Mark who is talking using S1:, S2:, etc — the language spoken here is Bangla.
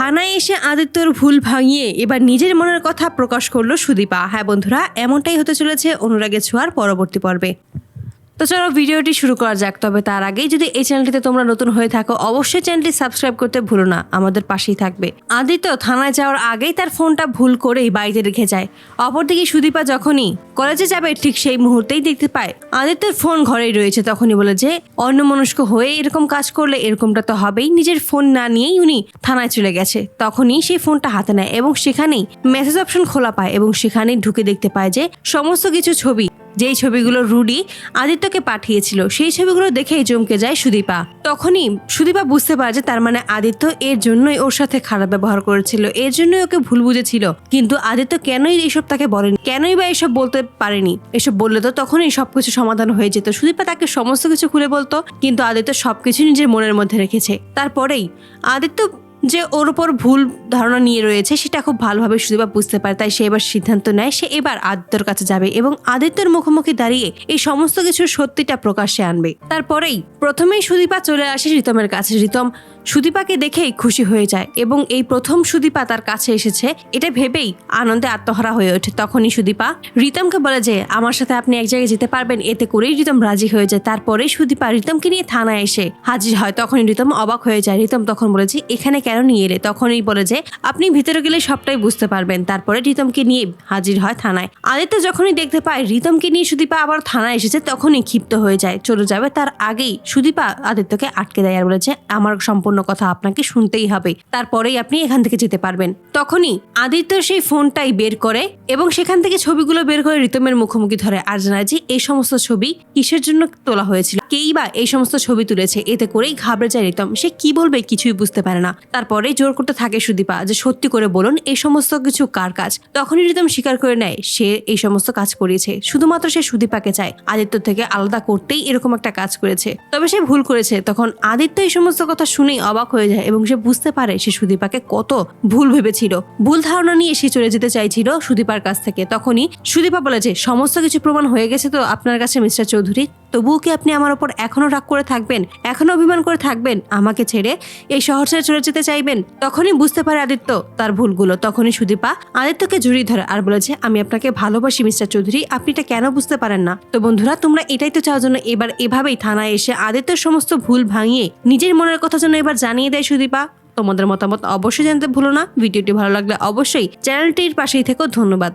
S1: থানায় এসে আদিত্যর ভুল ভাঙিয়ে এবার নিজের মনের কথা প্রকাশ করল সুদীপা। হ্যাঁ বন্ধুরা, এমনটাই হতে চলেছে অনুরাগে ছোঁয়ার পরবর্তী পর্বে। তো চলো ভিডিওটি শুরু করা যাক, তবে তার আগেই যদি এই চ্যানেলটিতে তোমরা নতুন হয়ে থাকো, অবশ্যই চ্যানেলটি সাবস্ক্রাইব করতে ভুলো না, আমাদের পাশেই থাকবে। আদিত্য থানায় যাওয়ার আগেই তার ফোনটা ভুল করেই বাড়িতে রেখে যায়। অপরদিকে সুদীপা যখনই কলেজে যাবে, ঠিক সেই মুহূর্তেই দেখতে পায় আদিত্যের ফোন ঘরেই রয়েছে, তখনই বলে যে, অন্যমনস্ক হয়ে এরকম কাজ করলে এরকমটা তো হবেই, নিজের ফোন না নিয়েই উনি থানায় চলে গেছে। তখনই সেই ফোনটা হাতে নেয় এবং সেখানেই মেসেজ অপশন খোলা পায় এবং সেখানেই ঢুকে দেখতে পায় যে, সমস্ত কিছু ছবি যেই ছবিগুলো রুডি আদিত্যকে পাঠিয়েছিল, সেই ছবিগুলো দেখেই চমকে যায় সুদীপা। তখনই সুদীপা বুঝতে পারে যে তার মানে আদিত্য এর জন্যই ওর সাথে খারাপ ব্যবহার করেছিল, এর জন্যই ওকে ভুল বুঝেছিল। কিন্তু আদিত্য কেনই এইসব তাকে বলেনি? কেনই বা এসব বলতে পারেনি? এসব বললে তো তখনই সবকিছু সমাধান হয়ে যেত। সুদীপা তাকে সমস্ত কিছু খুলে বলতো, কিন্তু আদিত্য সবকিছু নিজের মনের মধ্যে রেখেছে। তারপরেই আদিত্য যে ওর উপর ভুল ধারণা নিয়ে রয়েছে, সেটা খুব ভালোভাবে সুদীপা বুঝতে পারে। তাই সে এবার সিদ্ধান্ত নেয়, সে এবার আদিত্যর কাছে যাবে এবং আদিত্যের মুখোমুখি দাঁড়িয়ে এই সমস্ত কিছুর সত্যিটা প্রকাশ্যে আনবে। তারপরেই প্রথমেই সুদীপা চলে আসে রিতমের কাছে। রিতম সুদীপাকে দেখেই খুশি হয়ে যায় এবং এই প্রথম সুদীপা তার কাছে এসেছে, এটা ভেবেই আনন্দে আত্মহারা হয়ে ওঠে। তখনই সুদীপা রিতমকে বলে যে, আমার সাথে আপনি এক জায়গায় যেতে পারবেন, এতে করেই রিতম রাজি হয়ে যায়। তারপরে সুদীপা রিতমকে নিয়ে থানায় এসে হাজির হয়। তখনই রিতম অবাক হয়ে যায়। রিতম তখন বলে যে, এখানে কেন নিয়ে এলে? তখনই বলে যে, আপনি ভিতরে গেলে সবটাই বুঝতে পারবেন। তারপরে রিতমকে নিয়ে হাজির হয় থানায়। আদিত্য যখনই দেখতে পায়, রিতমকে নিয়ে সুদীপা আবার থানায় এসেছে, তখনই ক্ষিপ্ত হয়ে যায়, চলে যাবে। তার আগেই সুদীপা আদিত্যকে আটকে দেয় আর বলেছে আমার সম্পূর্ণ কথা আপনাকে শুনতেই হবে। তারপরেই আপনি এখান থেকে যেতে পারবেন। তখনই আদিত্য সেই ফোনটাই বের করে এবং সেখান থেকে ছবিগুলো বের করে রিতমের মুখোমুখি ধরে আর জানায় যে, এই সমস্ত ছবি কিসের জন্য তোলা হয়েছিল? কেই বা এই সমস্ত ছবি তুলেছে। এতে করেই ঘাবড়ে যায় রিতম। সে কি বলবে কিছুই বুঝতে পারে না। তারপরে জোর করতে থাকে সুদীপা যে সত্যি করে বলুন এই সমস্ত কিছু কার কাজ? তখনই রিতম স্বীকার করে নেয় সে এই সমস্ত কাজ করিয়েছে শুধুমাত্র সে সুদীপাকে চায়। আদিত্য থেকে আলাদা করতেই এরকম একটা কাজ করেছে। তবে সে ভুল করেছে। তখন আদিত্য এই সমস্ত কথা শুনেই অবাক হয়ে যায় এবং সে বুঝতে পারে সে সুদীপাকে কত ভুল ভেবেছিল। ভুল ধারণা নিয়ে সে চলে যেতে চাইছিল সুদীপার কাছ থেকে। তখনই সুদীপা বলে যে, সমস্ত কিছু প্রমাণ হয়ে গেছে তো আপনার কাছে মিস্টার চৌধুরী? তবুও কি আপনি আমার ওপর এখনও রাগ করে থাকবেন? এখনও অভিমান করে থাকবেন? আমাকে ছেড়ে এই শহর ছেড়ে চলে যেতে চাইবেন? তখনই বুঝতে পারে আদিত্য তার ভুলগুলো। তখনই সুদীপা আদিত্যকে জড়িয়ে ধরে আর বলেছে, আমি আপনাকে ভালোবাসি, মিস্টার চৌধুরী। আপনি এটা কেন বুঝতে পারেন না? তো বন্ধুরা, তোমরা এটাই তো চাওয়ার জন্য এবার এভাবেই থানায় এসে আদিত্যের সমস্ত ভুল ভাঙিয়ে নিজের মনের কথা যেন এবার জানিয়ে দেয় সুদীপা। তোমাদের মতামত অবশ্যই জানতে ভুলো না। ভিডিওটি ভালো লাগলে অবশ্যই চ্যানেলটির পাশেই থেকো। ধন্যবাদ।